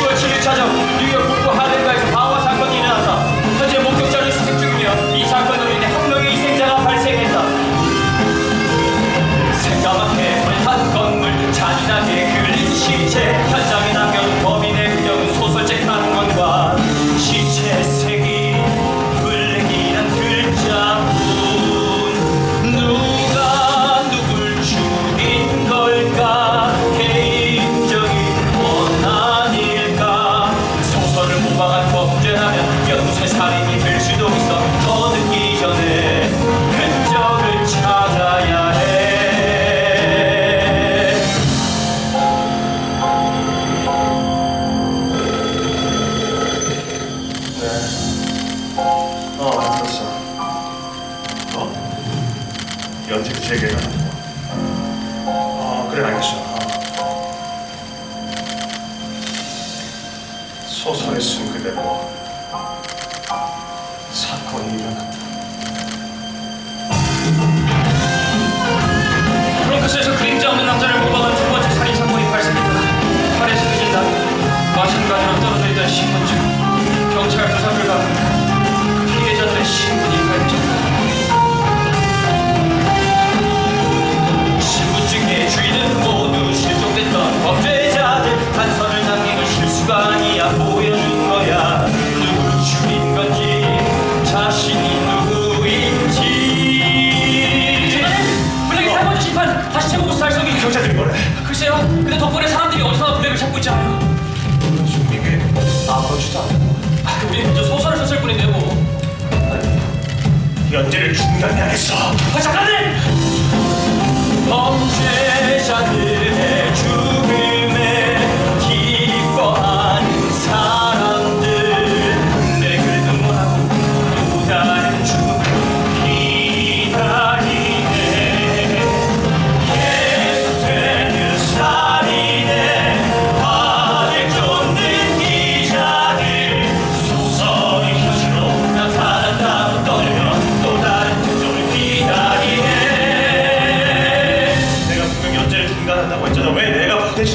10월 7일 찾아 뉴욕 네. 어, 알았어. 어? 연택 그 제게 가는 어, 그래, 알겠어. 어. 소설의 순 그대로 사건이 일어 아니야 보여준 거야. 누구 죽인 건지 자신이 누구인지. 블랙이 세 번째 심판 다시 제보고 달성이 경찰들이 뭐래 글쎄요 근데 덕분에 사람들이 어디서나 블랙을 찾고 있잖아요? 이게 아버지도 않고. 우리 먼저 소설을 썼을 뿐인데 뭐. 연재를 중단해야겠어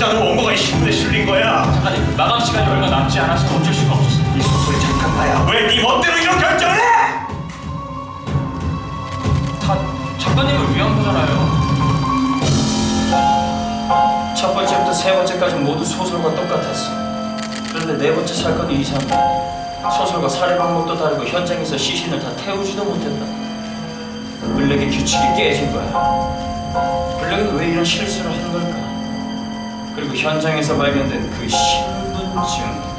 않은 원고가 이 신문에 실린 거야? 아니 마감 시간이 얼마 남지 않아서 어쩔 수가 없었어. 이 소설이 잠깐만야 왜 네 멋대로 이런 결정을 해? 다 작가님을 위한 거잖아요. 첫 번째부터 세 번째까지 모두 소설과 똑같았어. 그런데 네 번째 사건이 이상해 소설과 살해 방법도 다르고 현장에서 시신을 다 태우지도 못했다. 블랙의 규칙이 깨진 거야. 블랙은 왜 이런 실수를 한 걸까 그리고 현장에서 발견된 그 신분증.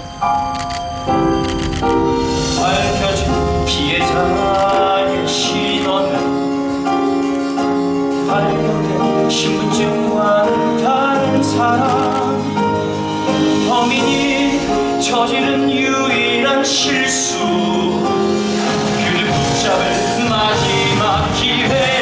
밝혀진 피해자의 신원은 발견된 신분증과는 다른 사람. 범인이 저지른 유일한 실수. 그를 붙잡을 마지막 기회